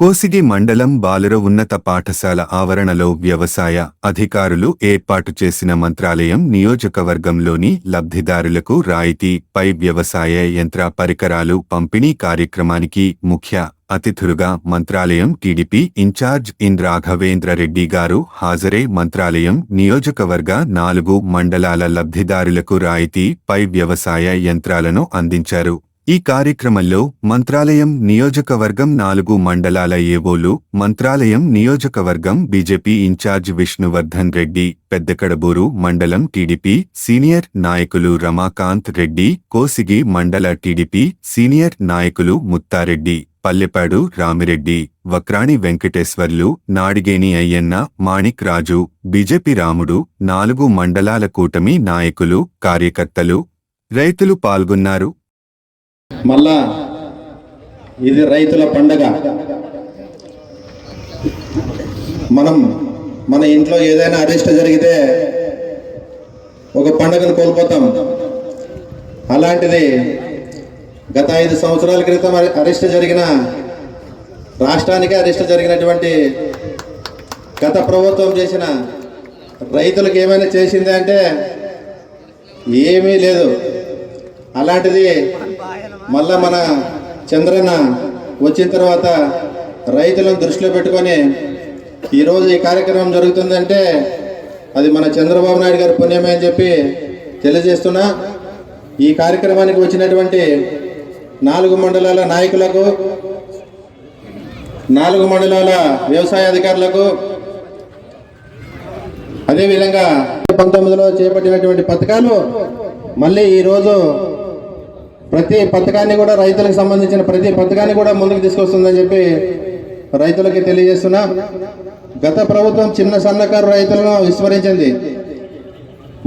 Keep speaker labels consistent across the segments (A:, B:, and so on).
A: కోసిగి మండలం బాలుర ఉన్నత పాఠశాల ఆవరణలో వ్యవసాయ అధికారులు ఏర్పాటు చేసిన మంత్రాలయం నియోజకవర్గంలోని లబ్ధిదారులకు రాయితీ పై వ్యవసాయ యంత్ర పరికరాలు పంపిణీ కార్యక్రమానికి ముఖ్య అతిథులుగా మంత్రాలయం టీడీపీ ఇన్ఛార్జ్ ఇన్ రాఘవేంద్ర రెడ్డి గారు హాజరై మంత్రాలయం నియోజకవర్గ నాలుగు మండలాల లబ్ధిదారులకు రాయితీ పై వ్యవసాయ యంత్రాలను అందించారు. ఈ కార్యక్రమంలో మంత్రాలయం నియోజకవర్గం నాలుగు మండలాల ఏవోలు మంత్రాలయం నియోజకవర్గం బీజేపీ ఇన్ఛార్జ్ విష్ణువర్ధన్ రెడ్డి పెద్దకడబూరు మండలం టీడీపీ సీనియర్ నాయకులు రమాకాంత్ రెడ్డి కోసిగి మండల టీడీపీ సీనియర్ నాయకులు ముత్తారెడ్డి పల్లెపాడు రామిరెడ్డి వక్రాణి వెంకటేశ్వర్లు నాడిగేని అయ్యన్న మాణిక్ రాజు బీజేపీ రాముడు నాలుగు మండలాల కూటమి నాయకులు కార్యకర్తలు రైతులు పాల్గొన్నారు.
B: మళ్ళా ఇది రైతుల పండగ. మనం మన ఇంట్లో ఏదైనా అరిష్ట జరిగితే ఒక పండగను కోల్పోతాం. అలాంటిది గత ఐదు సంవత్సరాల క్రితం అరిష్ట జరిగిన రాష్ట్రానికే అరిష్ట జరిగినటువంటి గత ప్రభుత్వం చేసిన రైతులకు ఏమైనా చేసింది అంటే ఏమీ లేదు. అలాంటిది మళ్ళా మన చంద్రన్న వచ్చిన తర్వాత రైతులను దృష్టిలో పెట్టుకొని ఈరోజు ఈ కార్యక్రమం జరుగుతుందంటే అది మన చంద్రబాబు నాయుడు గారి పుణ్యమే అని చెప్పి తెలియజేస్తున్నా. ఈ కార్యక్రమానికి వచ్చినటువంటి నాలుగు మండలాల నాయకులకు నాలుగు మండలాల వ్యవసాయ అధికారులకు అదేవిధంగా పంతొమ్మిదిలో చేపట్టినటువంటి పథకాలు మళ్ళీ ఈరోజు ప్రతి పథకాన్ని కూడా రైతులకు సంబంధించిన ప్రతి పథకాన్ని కూడా ముందుకు తీసుకొస్తుందని చెప్పి రైతులకి తెలియజేస్తున్నా. గత ప్రభుత్వం చిన్న సన్నకారు రైతులను విస్మరించింది.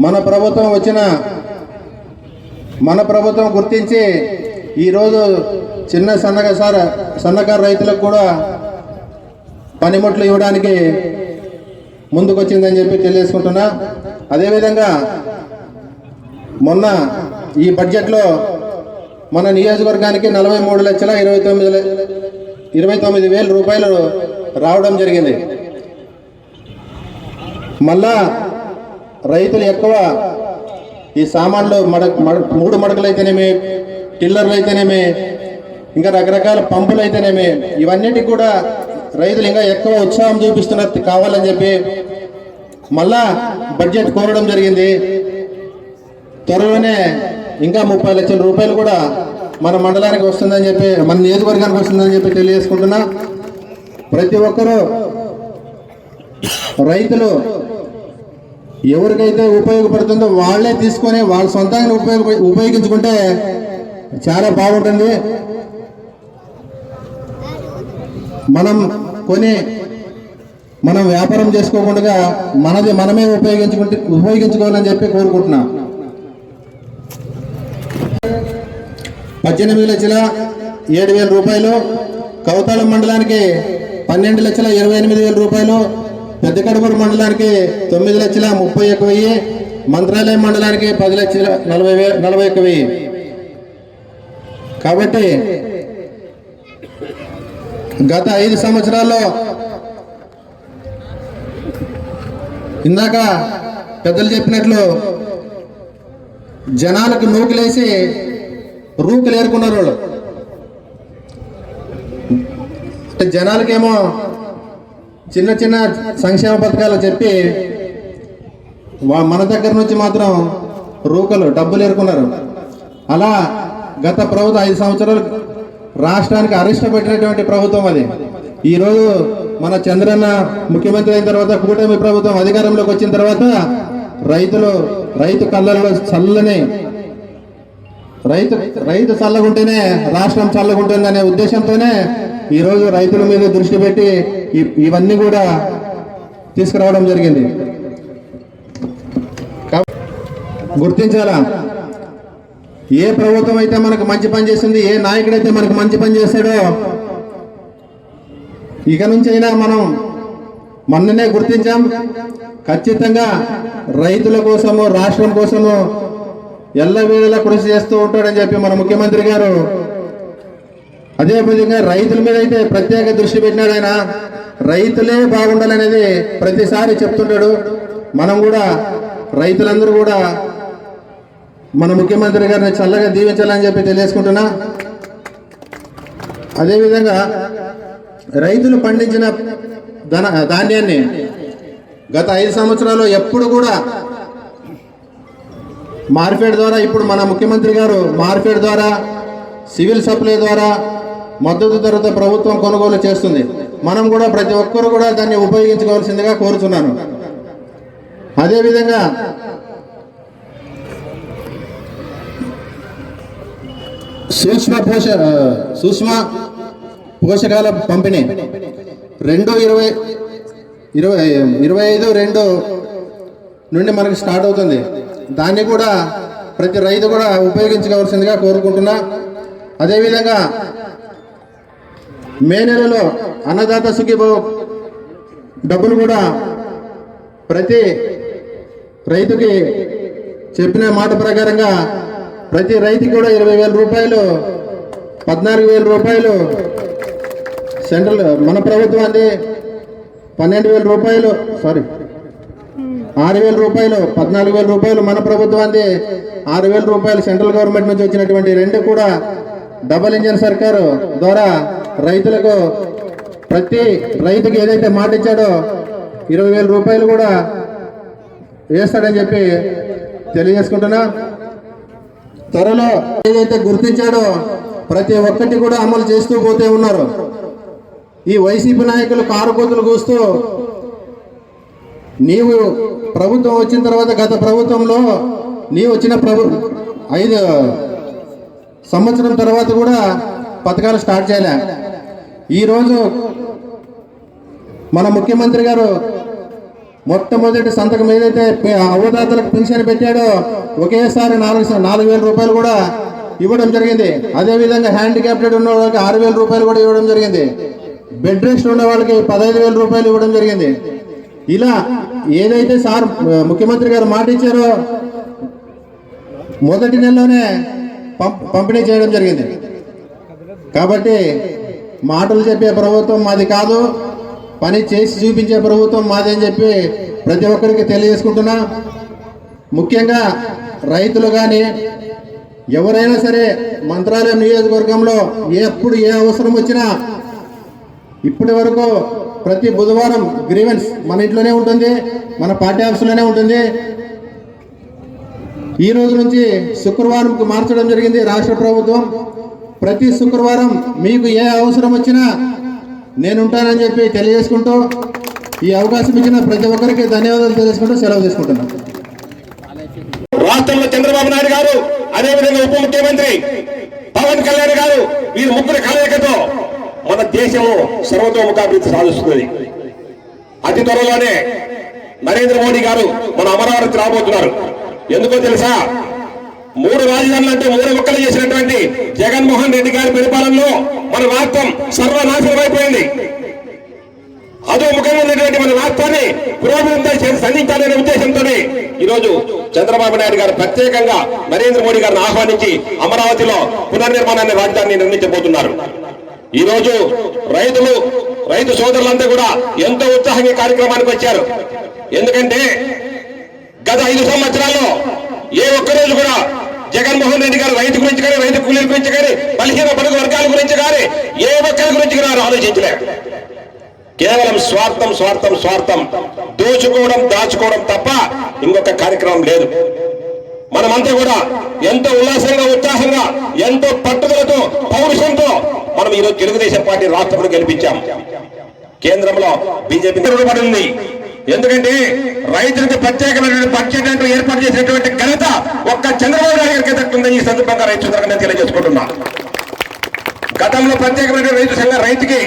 B: మన ప్రభుత్వం వచ్చిన మన ప్రభుత్వం గుర్తించి ఈరోజు చిన్న సన్నగా సార్ సన్నకారు రైతులకు కూడా పనిముట్లు ఇవ్వడానికి ముందుకొచ్చిందని చెప్పి తెలియజేసుకుంటున్నా. అదేవిధంగా మొన్న ఈ బడ్జెట్లో మన నియోజకవర్గానికి నలభై మూడు లక్షల ఇరవై తొమ్మిది ఇరవై తొమ్మిది వేల రూపాయలు రావడం జరిగింది. మళ్ళా రైతులు ఎక్కువ ఈ సామాన్లు మడ మడ- మూడు మడకలు అయితేనేమి టిల్లర్లు అయితేనేమి ఇంకా రకరకాల పంపులు అయితేనేమి ఇవన్నిటికి కూడా రైతులు ఇంకా ఎక్కువ ఉత్సాహం చూపిస్తున్నట్టు కావాలని చెప్పి మళ్ళా బడ్జెట్ కోరడం జరిగింది. త్వరలోనే ఇంకా ముప్పై లక్షల రూపాయలు కూడా మన మండలానికి వస్తుందని చెప్పి మన నియోజకవర్గానికి వస్తుందని చెప్పి తెలియజేసుకుంటున్నా. ప్రతి ఒక్కరూ రైతులు ఎవరికైతే ఉపయోగపడుతుందో వాళ్ళే తీసుకొని వాళ్ళ సొంతంగా ఉపయోగ ఉపయోగించుకుంటే చాలా బాగుంటుంది. మనం కొని మనం వ్యాపారం చేసుకోకుండా మనది మనమే ఉపయోగించుకుంటే ఉపయోగించుకోవాలని చెప్పి కోరుకుంటున్నాం. పద్దెనిమిది లక్షల ఏడు వేల రూపాయలు కౌతాళం మండలానికి పన్నెండు లక్షల ఇరవై ఎనిమిది వేల రూపాయలు పెద్ద కడుపూరు మండలానికి తొమ్మిది లక్షల ముప్పై ఒక వెయ్యి మంత్రాలయం మండలానికి పది లక్షల నలభై వే నలభై ఒక వెయ్యి. కాబట్టి గత ఐదు సంవత్సరాల్లో ఇందాక పెద్దలు చెప్పినట్లు జనాలకు నూకులేసి రూకులు ఏరుకున్నారు వాళ్ళు. అంటే జనాలకేమో చిన్న చిన్న సంక్షేమ పథకాలు చెప్పి మన దగ్గర నుంచి మాత్రం రూకలు డబ్బులు ఏరుకున్నారు. అలా గత ప్రభుత్వం ఐదు సంవత్సరాలు రాష్ట్రానికి అరిష్ట పెట్టినటువంటి ప్రభుత్వం అది. ఈరోజు మన చంద్రన్న ముఖ్యమంత్రి అయిన తర్వాత కూటమి ప్రభుత్వం అధికారంలోకి వచ్చిన తర్వాత రైతులు రైతు కళ్ళల్లో చల్లని రైతు రైతు చల్లగుంటేనే రాష్ట్రం చల్లగుంటుందనే ఉద్దేశంతోనే ఈరోజు రైతుల మీద దృష్టి పెట్టి ఇవన్నీ కూడా తీసుకురావడం జరిగింది. గుర్తించాలా? ఏ ప్రభుత్వం అయితే మనకు మంచి పని చేసింది ఏ నాయకుడైతే మనకు మంచి పని చేస్తాడో ఇక నుంచి అయినా మనం మొన్ననే గుర్తించాం. ఖచ్చితంగా రైతుల కోసము రాష్ట్రం కోసము ఎల్లవేళలా కృషి చేస్తూ ఉంటాడని చెప్పి మన ముఖ్యమంత్రి గారు అదే విధంగా రైతుల మీద అయితే ప్రత్యేక దృష్టి పెట్టినాడు ఆయన. రైతులే బాగుండాలనేది ప్రతిసారి చెప్తుంటాడు. మనం కూడా రైతులందరూ కూడా మన ముఖ్యమంత్రి గారిని చల్లగా దీవించాలని చెప్పి తెలియజేసుకుంటున్నా. అదేవిధంగా రైతులు పండించిన ధన ధాన్యాన్ని గత ఐదు సంవత్సరాలు ఎప్పుడు కూడా మార్ఫేడ్ ద్వారా ఇప్పుడు మన ముఖ్యమంత్రి గారు మార్ఫేడ్ ద్వారా సివిల్ సప్లై ద్వారా మద్దతు ధరతో ప్రభుత్వం కొనుగోలు చేస్తుంది. మనం కూడా ప్రతి ఒక్కరు కూడా దాన్ని ఉపయోగించుకోవాల్సిందిగా కోరుతున్నాను అదేవిధంగా సూక్ష్మ పోష సూక్ష్మ పోషకాల పంపిణీ. రెండు ఇరవై ఇరవై ఇరవై ఐదు రెండు నుండి మనకి స్టార్ట్ అవుతుంది. దాన్ని కూడా ప్రతి రైతు కూడా ఉపయోగించుకోవాల్సిందిగా కోరుకుంటున్నా. అదేవిధంగా మే నెలలో అన్నదాత సుఖీభవ డబ్బులు కూడా ప్రతి రైతుకి చెప్పిన మాట ప్రకారంగా ప్రతి రైతుకి కూడా ఇరవై వేల రూపాయలు పద్నాలుగు వేల రూపాయలు సెంట్రల్ మన ప్రభుత్వాన్ని పన్నెండు వేల రూపాయలు సారీ ఆరు వేల రూపాయలు పద్నాలుగు వేల రూపాయలు మన ప్రభుత్వాన్ని ఆరు వేల రూపాయలు సెంట్రల్ గవర్నమెంట్ నుంచి వచ్చినటువంటి రెండు కూడా డబల్ ఇంజన్ సర్కారు ద్వారా రైతులకు ప్రతి రైతుకి ఏదైతే మాట ఇచ్చాడో ఇరవై వేల రూపాయలు కూడా వేస్తాడని చెప్పి తెలియజేసుకుంటున్నా. త్వరలో ఏదైతే గుర్తించాడో ప్రతి ఒక్కటి కూడా అమలు చేస్తూ పోతే ఉన్నారు. ఈ వైసీపీ నాయకులు కారుకోతులు కూస్తూ నీవు ప్రభుత్వం వచ్చిన తర్వాత గత ప్రభుత్వంలో నీవు వచ్చిన ప్రభు ఐదు సంవత్సరం తర్వాత కూడా పథకాలు స్టార్ట్ చేయలే? ఈరోజు మన ముఖ్యమంత్రి గారు మొట్టమొదటి సంతకం ఏదైతే అవదాతలకు పెన్షన్ పెట్టాడో ఒకేసారి నాలుగు నాలుగు వేల రూపాయలు కూడా ఇవ్వడం జరిగింది. అదేవిధంగా హ్యాండిక్యాప్టెడ్ ఉన్న వాళ్ళకి ఆరు వేల రూపాయలు కూడా ఇవ్వడం జరిగింది. బెడ్ రెస్ట్ ఉన్న వాళ్ళకి పదహైదు వేల రూపాయలు ఇవ్వడం జరిగింది. ఇలా ఏదైతే సార్ ముఖ్యమంత్రి గారు మాట ఇచ్చారో మొదటి నెలలోనే పంప్ పంపిణీ చేయడం జరిగింది. కాబట్టి మాటలు చెప్పే ప్రభుత్వం మాది కాదు పని చేసి చూపించే ప్రభుత్వం మాది అని చెప్పి ప్రతి ఒక్కరికి తెలియజేసుకుంటున్నా. ముఖ్యంగా రైతులు కానీ ఎవరైనా సరే మంత్రాలయం నియోజకవర్గంలో ఎప్పుడు ఏ అవసరం వచ్చినా ఇప్పటి వరకు ప్రతి బుధవారం గ్రీవెన్స్ మన ఇంట్లోనే ఉంటుంది మన పార్టీ ఆఫీసులోనే ఉంటుంది. ఈ రోజు నుంచి శుక్రవారంకు మార్చడం జరిగింది రాష్ట్ర ప్రభుత్వం. ప్రతి శుక్రవారం మీకు ఏ అవసరం వచ్చినా నేను ఉంటానని చెప్పి తెలియజేసుకుంటూ ఈ అవకాశం ఇచ్చిన ప్రతి ఒక్కరికి ధన్యవాదాలు తెలుసుకుంటూ సెలవు తీసుకుంటున్నాను
C: రాష్ట్రంలో చంద్రబాబు నాయుడు గారు అదేవిధంగా ఉప ముఖ్యమంత్రి పవన్ కళ్యాణ్ గారు వీరు ముగ్గురు కలయికతో మన దేశము సర్వతోముఖాభివృద్ధి సాధిస్తుంది అతి త్వరలోనే నరేంద్ర మోడీ గారు మన అమరావతి రాబోతున్నారు. ఎందుకో తెలుసా? మూడు రాజధానులు అంటే మూడు ముక్కలు చేసినటువంటి జగన్మోహన్ రెడ్డి గారి పరిపాలనలో మన రాష్ట్రం సర్వనాశనం అయిపోయింది. అదో ముఖంగా ఉన్నటువంటి మన రాష్ట్రాన్ని పురోభివృద్ధి చేసి సంధించాలనే ఉద్దేశంతోనే ఈ రోజు చంద్రబాబు నాయుడు గారు ప్రత్యేకంగా నరేంద్ర మోడీ గారిని ఆహ్వానించి అమరావతిలో పునర్నిర్మాణాన్ని రాజధానిని నిర్మించబోతున్నారు. ఈరోజు రైతులు రైతు సోదరులంతా కూడా ఎంతో ఉత్సాహంగా కార్యక్రమానికి వచ్చారు. ఎందుకంటే గత ఐదు సంవత్సరాల్లో ఏ ఒక్కరోజు కూడా జగన్మోహన్ రెడ్డి గారు రైతు గురించి కానీ రైతు కూలీల గురించి కానీ బలహీన పడుగు వర్గాల గురించి కానీ ఏ ఒక్కరి గురించి కానీ ఆలోచించలే. కేవలం స్వార్థం స్వార్థం స్వార్థం. దోచుకోవడం దాచుకోవడం తప్ప ఇంకొక కార్యక్రమం లేదు. మనమంతా కూడా ఎంతో ఉల్లాసంగా ఉత్సాహంగా ఎంతో పట్టుదలతో పౌరుషంతో మనం ఈరోజు తెలుగుదేశం పార్టీ రాష్ట్రంలో గెలిపించాం. కేంద్రంలో బీజేపీ పడింది ఎందుకంటే రైతులకు ప్రత్యేకమైనటువంటి బడ్జెట్ అంటూ ఏర్పాటు చేసినటువంటి ఘనత ఒక్క చంద్రబాబు నాయుడు గారికి దక్కుందని ఈ సందర్భంగా రైతు సోదరులకు నేను తెలియజేసుకుంటున్నా. గతంలో ప్రత్యేకమైన రైతు సంఘం రైతుకి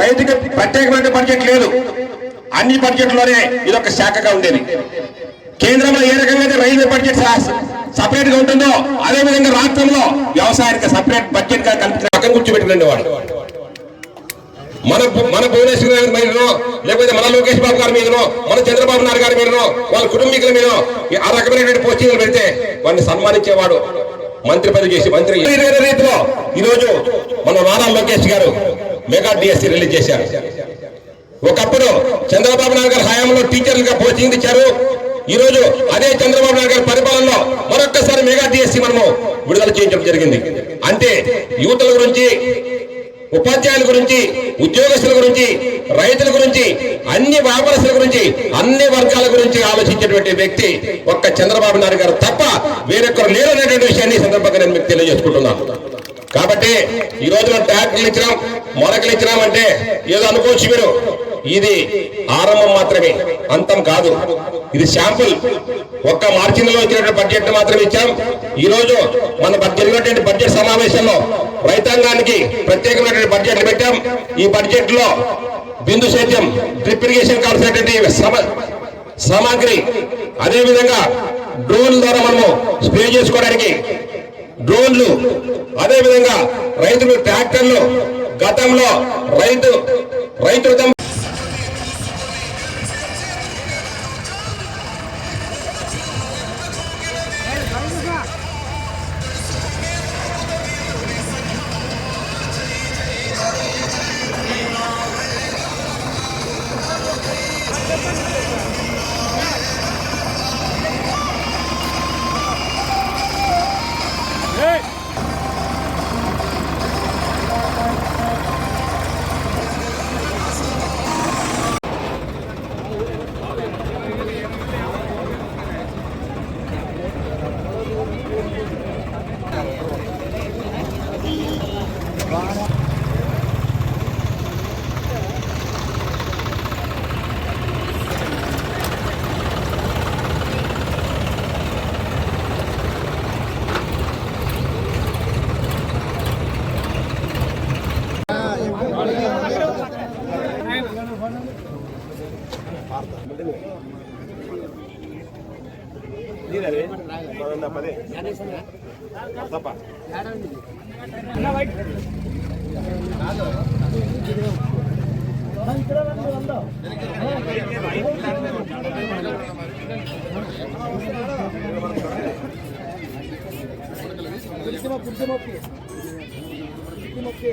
C: రైతుకి ప్రత్యేకమైన బడ్జెట్ లేదు. అన్ని బడ్జెట్లోనే ఇది ఒక శాఖగా ఉండేది. కేంద్రంలో ఏ రకంగా అయితే రైల్వే బడ్జెట్ సపరేట్గా ఉంటుందో అదే విధంగా రాష్ట్రంలో వ్యవసాయానికి సపరేట్ బడ్జెట్గా కల్పించిన పక్కన కూర్చోబెట్టుకునే వాడు మన మన భువనేశ్వర్ గారి మీదనో లేకపోతే మన లోకేష్ బాబు గారి మీదనో మన చంద్రబాబు నాయుడు గారి మీదనో వాళ్ళ కుటుంబీకుల మీద ఆ రకమైనటువంటి పోస్టింగ్లు పెడితే వాడిని సన్మానించేవాడు మంత్రి పదవి చేసి మంత్రి వేరే రీతిలో ఈరోజు మన నారా లోకేష్ గారు మెగా డిఎస్సి రిలీజ్ చేశారు. ఒకప్పుడు చంద్రబాబు నాయుడు గారి హయాంలో టీచర్లుగా పోస్టింగ్ ఇచ్చారు. ఈ రోజు అదే చంద్రబాబు నాయుడు గారి పరిపాలనలో మరొక్కసారి మెగా డిఎస్సి మనము విడుదల చేయించడం జరిగింది. అంటే యువతల గురించి ఉపాధ్యాయుల గురించి ఉద్యోగస్తుల గురించి రైతుల గురించి అన్ని వ్యాపారస్తుల గురించి అన్ని వర్గాల గురించి ఆలోచించేటువంటి వ్యక్తి ఒక్క చంద్రబాబు నాయుడు గారు తప్ప వేరొకరు లేరు అనేటువంటి విషయాన్ని సందర్భంగా నేను మీకు తెలియజేసుకుంటున్నాను. కాబట్టి ఈ రోజున మనం ట్యాక్టర్లు ఇచ్చినాం మొలకలు ఇచ్చినాం అంటే ఏదో అనుకోవచ్చు మీరు. ఇది ఆరంభం మాత్రమే అంతం కాదు. ఇది శాంపుల్. ఒక్క మార్చి నెలలో బడ్జెట్ మాత్రమే ఇచ్చాం. ఈ రోజు మన జరిగినటువంటి బడ్జెట్ సమావేశంలో రైతాంగానికి ప్రత్యేకమైనటువంటి బడ్జెట్ పెట్టాం. ఈ బడ్జెట్లో బిందు సేద్యం డ్రిప్ ఇరిగేషన్ కావాల్సినటువంటి సమ- సామాగ్రి అదే విధంగా డ్రోన్ ద్వారా మనము స్ప్రే చేసుకోవడానికి డ్రోన్లు అదే విధంగా రైతులు ట్రాక్టర్లు గతంలో రైతు రైతు తప్పది తప్ప పుడితే మొక్కి పుడితే మొక్కి